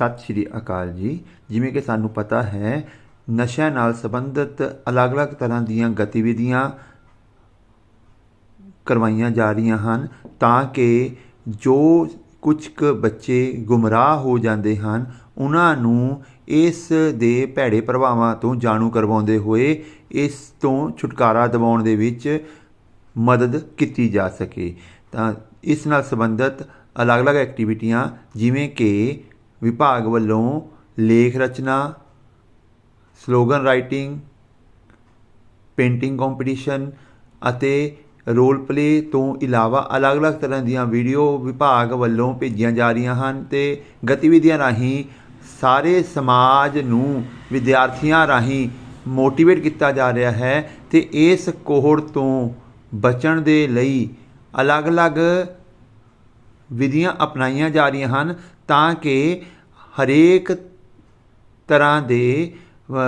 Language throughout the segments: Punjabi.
ਸਤਿ ਸ਼੍ਰੀ ਅਕਾਲ ਜੀ। ਜਿਵੇਂ ਕਿ ਸਾਨੂੰ ਪਤਾ ਹੈ, ਨਸ਼ਿਆਂ ਨਾਲ ਸੰਬੰਧਿਤ ਅਲੱਗ-ਅਲੱਗ ਤਰ੍ਹਾਂ ਦੀਆਂ ਗਤੀਵਿਧੀਆਂ ਕਰਵਾਈਆਂ ਜਾ ਰਹੀਆਂ ਹਨ ਤਾਂ ਕਿ ਜੋ ਕੁਝ ਕੁ ਬੱਚੇ ਗੁੰਮਰਾਹ ਹੋ ਜਾਂਦੇ ਹਨ, ਉਹਨਾਂ ਨੂੰ ਇਸ ਦੇ ਭੈੜੇ ਪ੍ਰਭਾਵਾਂ ਤੋਂ ਜਾਣੂ ਕਰਵਾਉਂਦੇ ਹੋਏ ਇਸ ਤੋਂ ਛੁਟਕਾਰਾ ਦਿਵਾਉਣ ਦੇ ਵਿੱਚ ਮਦਦ ਕੀਤੀ ਜਾ ਸਕੇ। ਤਾਂ ਇਸ ਨਾਲ ਸੰਬੰਧਿਤ ਅਲੱਗ-ਅਲੱਗ ਐਕਟੀਵਿਟੀਆਂ ਜਿਵੇਂ ਕਿ ਵਿਭਾਗ ਵੱਲੋਂ ਲੇਖ ਰਚਨਾ, ਸਲੋਗਨ ਰਾਈਟਿੰਗ, ਪੇਂਟਿੰਗ ਕੰਪੀਟੀਸ਼ਨ ਅਤੇ ਰੋਲ ਪਲੇ ਤੋਂ ਇਲਾਵਾ ਅਲੱਗ-ਅਲੱਗ ਤਰ੍ਹਾਂ ਦੀਆਂ ਵੀਡੀਓ ਵਿਭਾਗ ਵੱਲੋਂ ਭੇਜੀਆਂ ਜਾ ਰਹੀਆਂ ਹਨ ਤੇ ਗਤੀਵਿਧੀਆਂ ਰਾਹੀਂ ਸਾਰੇ ਸਮਾਜ ਨੂੰ ਵਿਦਿਆਰਥੀਆਂ ਰਾਹੀਂ ਮੋਟੀਵੇਟ ਕੀਤਾ ਜਾ ਰਿਹਾ ਹੈ ਤੇ ਇਸ ਕੋਹੜ ਤੋਂ ਬਚਣ ਦੇ ਲਈ ਅਲੱਗ-ਅਲੱਗ ਵਿਧੀਆਂ ਅਪਣਾਈਆਂ ਜਾ ਰਹੀਆਂ ਹਨ ਤਾਂ ਕਿ ਹਰੇਕ ਤਰ੍ਹਾਂ ਦੇ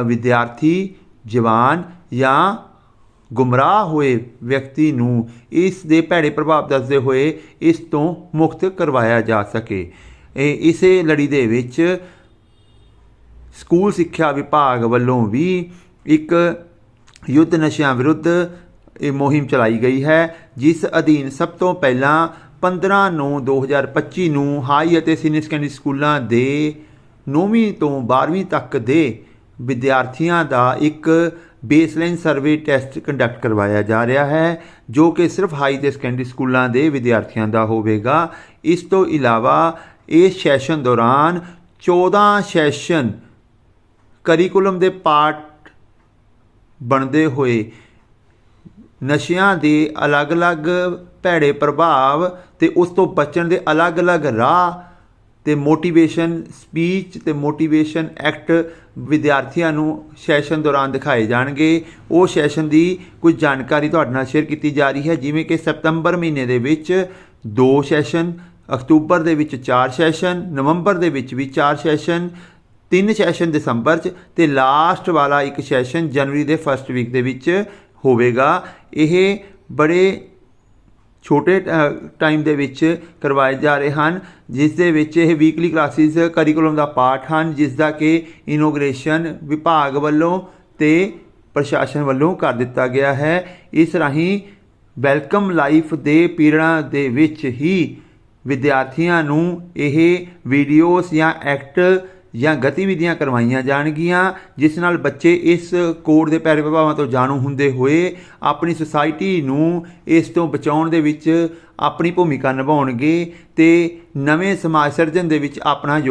ਵਿਦਿਆਰਥੀ, ਜਵਾਨ ਜਾਂ ਗੁੰਮਰਾਹ ਹੋਏ ਵਿਅਕਤੀ ਨੂੰ ਇਸ ਦੇ ਭੈੜੇ ਪ੍ਰਭਾਵ ਦੱਸਦੇ ਹੋਏ ਇਸ ਤੋਂ ਮੁਕਤ ਕਰਵਾਇਆ ਜਾ ਸਕੇ। ਇਹ ਇਸੇ ਲੜੀ ਦੇ ਵਿੱਚ ਸਕੂਲ ਸਿੱਖਿਆ ਵਿਭਾਗ ਵੱਲੋਂ ਵੀ ਇੱਕ ਯੁੱਧ ਨਸ਼ਿਆਂ ਵਿਰੁੱਧ ਇਹ ਮੁਹਿੰਮ ਚਲਾਈ ਗਈ ਹੈ, ਜਿਸ ਅਧੀਨ ਸਭ ਤੋਂ ਪਹਿਲਾਂ 15 ਨੂੰ 2025 ਨੂੰ ਹਾਈ ਅਤੇ ਸੀਨੀਅਰ ਸੈਕੰਡਰੀ ਸਕੂਲਾਂ ਦੇ 9ਵੀਂ ਤੋਂ 12ਵੀਂ ਤੱਕ ਦੇ ਵਿਦਿਆਰਥੀਆਂ ਦਾ ਇੱਕ ਬੇਸਲਾਈਨ ਸਰਵੇ ਟੈਸਟ ਕੰਡਕਟ ਕਰਵਾਇਆ ਜਾ ਰਿਹਾ ਹੈ, ਜੋ ਕਿ ਸਿਰਫ ਹਾਈ ਤੇ ਸੈਕੰਡਰੀ ਸਕੂਲਾਂ ਦੇ ਵਿਦਿਆਰਥੀਆਂ ਦਾ ਹੋਵੇਗਾ। ਇਸ ਤੋਂ ਇਲਾਵਾ ਇਸ ਸੈਸ਼ਨ ਦੌਰਾਨ 14 ਸੈਸ਼ਨ ਕਰਿਕੂਲਮ ਦੇ ਪਾਰਟ ਬਣਦੇ ਹੋਏ ਨਸ਼ਿਆਂ ਦੇ ਅਲੱਗ-ਅਲੱਗ ਭੈੜੇ ਪ੍ਰਭਾਵ ਤੇ ਉਸ ਤੋਂ ਬਚਣ ਦੇ ਅਲੱਗ-ਅਲੱਗ ਰਾਹ ਤੇ ਮੋਟੀਵੇਸ਼ਨ ਸਪੀਚ ਤੇ ਮੋਟੀਵੇਸ਼ਨ ਐਕਟ ਵਿਦਿਆਰਥੀਆਂ ਨੂੰ ਸੈਸ਼ਨ ਦੌਰਾਨ ਦਿਖਾਏ ਜਾਣਗੇ। ਉਹ ਸੈਸ਼ਨ ਦੀ ਕੁਝ ਜਾਣਕਾਰੀ ਤੁਹਾਡੇ ਨਾਲ ਸ਼ੇਅਰ ਕੀਤੀ ਜਾ ਰਹੀ ਹੈ। ਜਿਵੇਂ ਕਿ ਸਤੰਬਰ ਮਹੀਨੇ ਦੇ ਵਿੱਚ ਦੋ ਸੈਸ਼ਨ ਅਕਤੂਬਰ ਦੇ ਵਿੱਚ ਚਾਰ ਸੈਸ਼ਨ ਨਵੰਬਰ ਦੇ ਵਿੱਚ ਵੀ ਚਾਰ ਸੈਸ਼ਨ ਤਿੰਨ ਸੈਸ਼ਨ ਦਸੰਬਰ 'ਚ ਤੇ ਲਾਸਟ ਵਾਲਾ ਇੱਕ ਸੈਸ਼ਨ ਜਨਵਰੀ ਦੇ ਫਸਟ ਵੀਕ ਦੇ ਵਿੱਚ ਹੋਵੇਗਾ। ਇਹ ਬੜੇ ਛੋਟੇ ਟਾਈਮ ਦੇ ਵਿੱਚ ਕਰਵਾਏ ਜਾ ਰਹੇ ਹਨ, ਜਿਸ ਦੇ ਵਿੱਚ ਇਹ ਵੀਕਲੀ ਕਲਾਸਿਸ ਕਰਿਕੂਲਮ ਦਾ ਪਾਠ ਹਨ, ਜਿਸ ਦਾ ਕਿ ਇਨੋਗ੍ਰੇਸ਼ਨ ਵਿਭਾਗ ਵੱਲੋਂ ਤੇ ਪ੍ਰਸ਼ਾਸਨ ਵੱਲੋਂ ਕਰ ਦਿੱਤਾ ਗਿਆ ਹੈ। ਇਸ ਰਾਹੀਂ ਵੈਲਕਮ ਲਾਈਫ ਦੇ ਪੀਰੀਅਡਾਂ ਦੇ ਵਿੱਚ ਹੀ ਵਿਦਿਆਰਥੀਆਂ ਨੂੰ ਇਹ ਵੀਡੀਓਜ਼ ਜਾਂ ਐਕਟ ਜਾਂ ਗਤੀਵਿਧੀਆਂ ਕਰਵਾਈਆਂ ਜਾਣਗੀਆਂ, ਜਿਸ ਨਾਲ ਬੱਚੇ ਇਸ ਕੋਡ ਦੇ ਪੈਰੇ ਪ੍ਰਭਾਵਾਂ ਤੋਂ ਜਾਣੂ ਹੁੰਦੇ ਹੋਏ ਆਪਣੀ ਸੁਸਾਇਟੀ ਨੂੰ ਇਸ ਤੋਂ ਬਚਾਉਣ ਦੇ ਵਿੱਚ ਆਪਣੀ ਭੂਮਿਕਾ ਨਿਭਾਉਣਗੇ ਤੇ ਨਵੇਂ ਸਮਾਜ ਸਿਰਜਣ ਦੇ ਵਿੱਚ ਆਪਣਾ ਯੋਗ